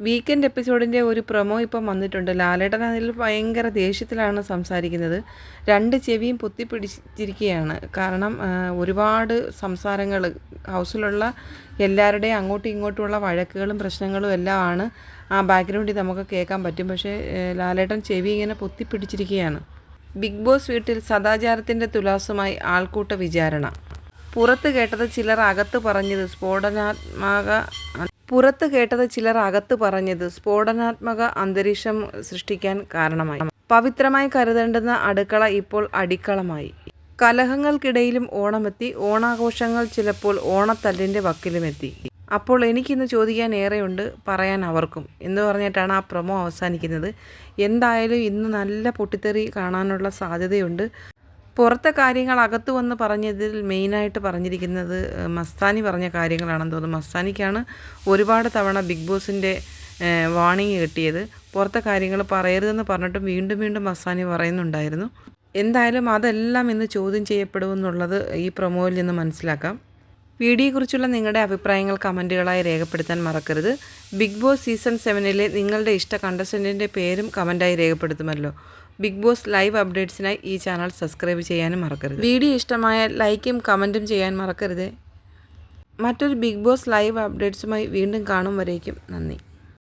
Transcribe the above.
Weekend എപ്പിസോഡിന്റെ ഒരു promo ഇപ്പം വന്നിട്ടുണ്ട്. ലാലേട്ടൻ അതിൽ ഭയങ്കര ദേഷ്യത്തിലാണ് സംസാരിക്കുന്നത്. രണ്ട് ചെവിയും പൊത്തിപ്പിടിച്ചിരിക്കുകയാണ്. കാരണം ഒരുപാട് സംസാരങ്ങൾ ഹൗസിലുള്ള എല്ലാവരുടെയും അങ്ങോട്ടും ഇങ്ങോട്ടുമുള്ള വഴക്കുകളും പ്രശ്നങ്ങളും എല്ലാം ആണ് ആ ബാക്ക്ഗ്രൗണ്ടിൽ നമുക്ക് കേൾക്കാൻ പറ്റും. പക്ഷേ ലാലേട്ടൻ ചെവി ഇങ്ങനെ പൊത്തിപ്പിടിച്ചിരിക്കുകയാണ്. ബിഗ് ബോസ് വീട്ടിൽ സദാചാരത്തിന്റെ തുലാസുമായി ആൾക്കൂട്ട വിചാരണ. പുറത്ത് കേട്ടത് ചിലർ അകത്ത് പറഞ്ഞത് സ്ഫോടനാത്മക പുറത്ത് കേട്ടത് ചിലർ അകത്ത് പറഞ്ഞത് സ്ഫോടനാത്മക അന്തരീക്ഷം സൃഷ്ടിക്കാൻ കാരണമായി. പവിത്രമായി കരുതേണ്ടുന്ന അടുക്കള ഇപ്പോൾ അടിക്കളമായി. കലഹങ്ങൾക്കിടയിലും ഓണമെത്തി ഓണാഘോഷങ്ങൾ ചിലപ്പോൾ ഓണത്തല്ലിന്റെ വക്കിലുമെത്തി. അപ്പോൾ എനിക്കിന്ന് ചോദിക്കാൻ ഏറെയുണ്ട് പറയാൻ അവർക്കും. എന്ന് പറഞ്ഞിട്ടാണ് ആ പ്രൊമോ അവസാനിക്കുന്നത്. എന്തായാലും ഇന്ന് നല്ല പൊട്ടിത്തെറി കാണാനുള്ള സാധ്യതയുണ്ട്. പുറത്തെ കാര്യങ്ങൾ അകത്തു വന്ന് പറഞ്ഞതിൽ മെയിനായിട്ട് പറഞ്ഞിരിക്കുന്നത് മസ്താനി പറഞ്ഞ കാര്യങ്ങളാണെന്ന് തോന്നുന്നു. മസ്താനിക്കാണ് ഒരുപാട് തവണ ബിഗ് ബോസിന്റെ വാണിംഗ് കിട്ടിയത്. പുറത്തെ കാര്യങ്ങൾ പറയരുതെന്ന് പറഞ്ഞിട്ടും വീണ്ടും വീണ്ടും മസ്താനി പറയുന്നുണ്ടായിരുന്നു. എന്തായാലും അതെല്ലാം ഇന്ന് ചോദ്യം ചെയ്യപ്പെടുമെന്നുള്ളത് ഈ പ്രൊമോയിൽ നിന്ന് മനസ്സിലാക്കാം. വീഡിയോയെക്കുറിച്ചുള്ള നിങ്ങളുടെ അഭിപ്രായങ്ങൾ കമന്റുകളായി രേഖപ്പെടുത്താൻ മറക്കരുത്. ബിഗ് ബോസ് സീസൺ സെവനിലെ നിങ്ങളുടെ ഇഷ്ട കണ്ടസ്റ്റന്റിന്റെ പേരും കമന്റായി രേഖപ്പെടുത്തുമല്ലോ. ബിഗ് ബോസ് ലൈവ് അപ്ഡേറ്റ്സിനായി ഈ ചാനൽ സബ്സ്ക്രൈബ് ചെയ്യാനും മറക്കരുത്. വീഡിയോ ഇഷ്ടമായ ലൈക്കും കമന്റും ചെയ്യാൻ മറക്കരുത്. മറ്റൊരു ബിഗ് ബോസ് ലൈവ് അപ്ഡേറ്റ്സുമായി വീണ്ടും കാണും വരേക്കും. നന്ദി.